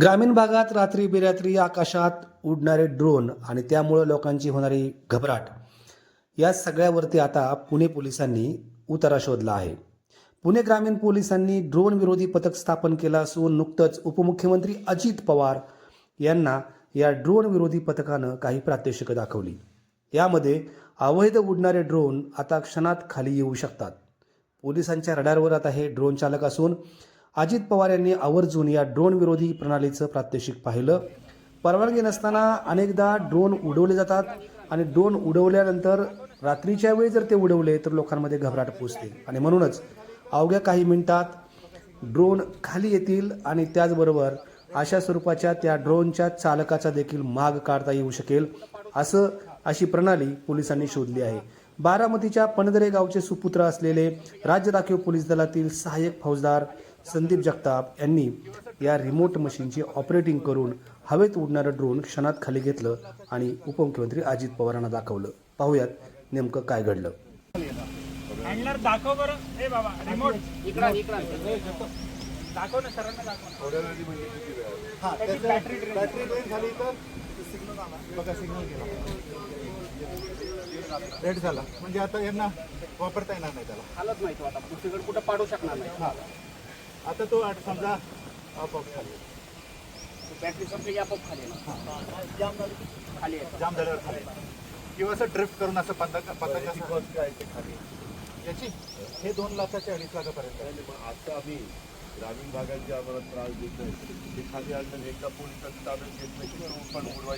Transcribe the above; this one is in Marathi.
ग्रामीण भागात रात्री बेरात्री आकाशात उडणारे ड्रोन आणि त्यामुळं लोकांची होणारी घबराट. या सगळ्यावरती आता पुणे पोलिसांनी उतारा शोधला आहे. पुणे ग्रामीण पोलिसांनी ड्रोन विरोधी पथक स्थापन केलं असून नुकतंच उपमुख्यमंत्री अजित पवार यांना या ड्रोन विरोधी पथकानं काही प्रात्यक्षिकं दाखवली. यामध्ये अवैध उडणारे ड्रोन आता क्षणात खाली येऊ शकतात. पोलिसांच्या रडारवर आता हे ड्रोन चालक असून अजित पवार यांनी आवर्जून या ड्रोन विरोधी प्रणालीचं प्रात्यक्षिक पाहिलं. परवानगी नसताना अनेकदा ड्रोन उडवले जातात आणि ड्रोन उडवल्यानंतर रात्रीच्या वेळी जर ते उडवले तर लोकांमध्ये घबराट पोचते. आणि म्हणूनच अवघ्या काही मिनिटात ड्रोन खाली येतील आणि त्याचबरोबर अशा स्वरूपाच्या त्या ड्रोनच्या चालकाचा देखील माग काढता येऊ शकेल असं अशी प्रणाली पोलिसांनी शोधली आहे. बारामतीच्या पणदरे गावचे सुपुत्र असलेले राज्य राखीव पोलीस दलातील सहाय्यक फौजदार संदीप जगताप यांनी या रिमोट मशीनची ऑपरेटिंग करून हवेत उडणारं ड्रोन क्षणात खाली घेतलं आणि उपमुख्यमंत्री अजित पवारांना दाखवलं. पाहूयात नेमकं काय घडलं. हँडलर दाखव बरं. ए बाबा रिमोट दाखव ना सरांना दाखव. त्याची त्याचं बॅटरी ड्रेन. बॅटरी ड्रेन झाली तर सिग्नल आला. बघा सिग्नल गेला. रेड झाला. म्हणजे आता यांना वापरता येणार नाही त्याला. हालत नाही तो आता. दुसरीकडे कुठं पाडू शकणार नाही. हा. आता तो आठ समजा आपोआप खाली बॅटरी संपली आपोआप खाली येणार. खाली. जाम झाल्यावर खाली किंवा असं ड्रिफ्ट करून असं पतंग पतंग खाली याची? हे दोन लाखाचे अडीच लाखापर्यंत. आहे. आता आम्ही ग्रामीण भागात जे आम्हाला त्रास देत आहे ते खाली आणलं एका पोलिसांनी ताब्यात घेतलं की तो पण उडवायचं